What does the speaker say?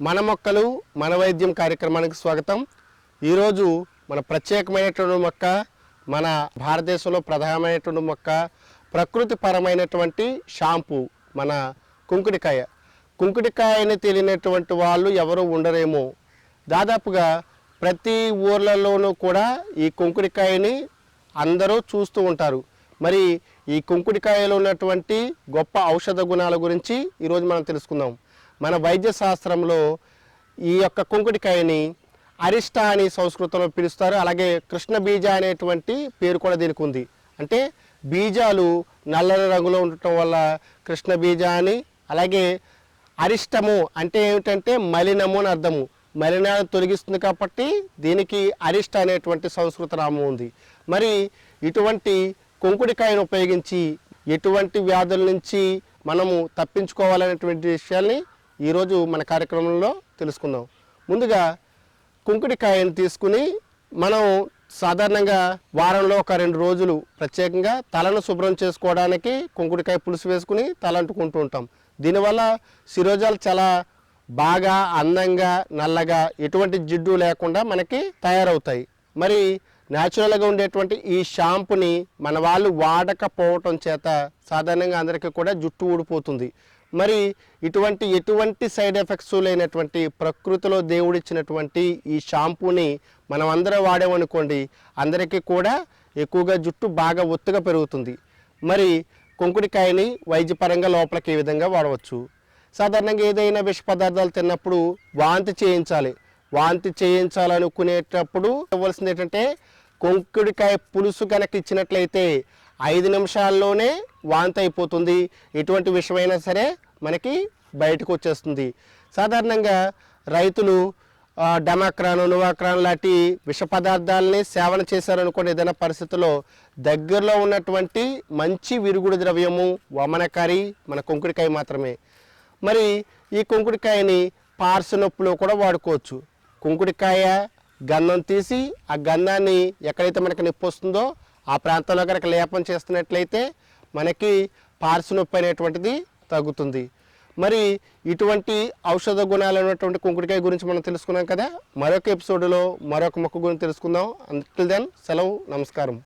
మన మొక్కలు మన వైద్యం కార్యక్రమానికి స్వాగతం. ఈరోజు మన ప్రత్యేకమైనటువంటి మొక్క మన భారతదేశంలో ప్రధానమైనటువంటి మొక్క ప్రకృతి పరమైనటువంటి షాంపూ మన కుంకుడికాయ. కుంకుడికాయని తెలియనటువంటి వాళ్ళు ఎవరు ఉండరేమో. దాదాపుగా ప్రతి ఊర్లలోనూ కూడా ఈ కుంకుడికాయని అందరూ చూస్తూ ఉంటారు. మరి ఈ కుంకుడికాయలో ఉన్నటువంటి గొప్ప ఔషధ గుణాల గురించి ఈరోజు మనం తెలుసుకుందాం. మన వైద్య శాస్త్రంలో ఈ యొక్క కుంకుడికాయని అరిష్ట అని సంస్కృతంలో పిలుస్తారు. అలాగే కృష్ణ బీజ అనేటువంటి పేరు కూడా దీనికి ఉంది. అంటే బీజాలు నల్లని రంగులో ఉండటం వల్ల కృష్ణ బీజ అని అలాగే అరిష్టము అంటే ఏమిటంటే మలినము అని అర్థము. మలినాన్ని తొలగిస్తుంది కాబట్టి దీనికి అరిష్ట అనేటువంటి సంస్కృత నామం ఉంది. మరి ఇటువంటి కుంకుడికాయను ఉపయోగించి ఎటువంటి వ్యాధుల నుంచి మనము తప్పించుకోవాలనేటువంటి విషయాల్ని ఈరోజు మన కార్యక్రమంలో తెలుసుకుందాం. ముందుగా కుంకుడికాయను తీసుకుని మనం సాధారణంగా వారంలో ఒక రెండు రోజులు ప్రత్యేకంగా తలను శుభ్రం చేసుకోవడానికి కుంకుడికాయ పులుసు వేసుకుని తల అంటుకుంటూ ఉంటాం. దీనివల్ల శిరోజాలు చాలా బాగా అందంగా నల్లగా ఎటువంటి జిడ్డు లేకుండా మనకి తయారవుతాయి. మరి న్యాచురల్గా ఉండేటువంటి ఈ షాంపుని మన వాళ్ళు వాడకపోవటం చేత సాధారణంగా అందరికీ కూడా జుట్టు ఊడిపోతుంది. మరి ఇటువంటి ఎటువంటి సైడ్ ఎఫెక్ట్స్ లేనటువంటి ప్రకృతిలో దేవుడిచ్చినటువంటి ఈ షాంపూని మనం అందరం వాడామనుకోండి అందరికీ కూడా ఎక్కువగా జుట్టు బాగా ఒత్తుగా పెరుగుతుంది. మరి కుంకుడికాయని వైద్యపరంగా లోపలికి ఏ విధంగా వాడవచ్చు? సాధారణంగా ఏదైనా విష పదార్థాలు తిన్నప్పుడు వాంతి చేయించాలి. వాంతి చేయించాలనుకునేటప్పుడు ఇవ్వాల్సింది ఏంటంటే కొంకుడికాయ పులుసు కనుక ఇచ్చినట్లయితే ఐదు నిమిషాల్లోనే వాంతి అయిపోతుంది. ఎటువంటి విషమైనా సరే మనకి బయటకు వచ్చేస్తుంది. సాధారణంగా రైతులు ఆ, డమాక్రాన్ నువాక్రాన్ లాంటి విష పదార్థాలని సేవన చేశారనుకోండి ఏదైనా పరిస్థితుల్లో దగ్గరలో ఉన్నటువంటి మంచి విరుగుడు ద్రవ్యము వమనకారి మన కొంకుడికాయ మాత్రమే. మరి ఈ కుంకుడికాయని పార్సు నొప్పులో కూడా వాడుకోవచ్చు. కుంకుడికాయ గంధం తీసి ఆ గంధాన్ని ఎక్కడైతే మనకి నొప్పి వస్తుందో ఆ ప్రాంతంలో కనుక లేపం చేస్తున్నట్లయితే మనకి పార్సు నొప్పి అనేటువంటిది తగ్గుతుంది. మరి ఇటువంటి ఔషధ గుణాలు ఉన్నటువంటి కుంకుడికాయ గురించి మనం తెలుసుకున్నాం కదా? మరొక ఎపిసోడ్లో మరొక మొక్క గురించి తెలుసుకుందాం. అంటిల్ దెన్ సెలవు నమస్కారం.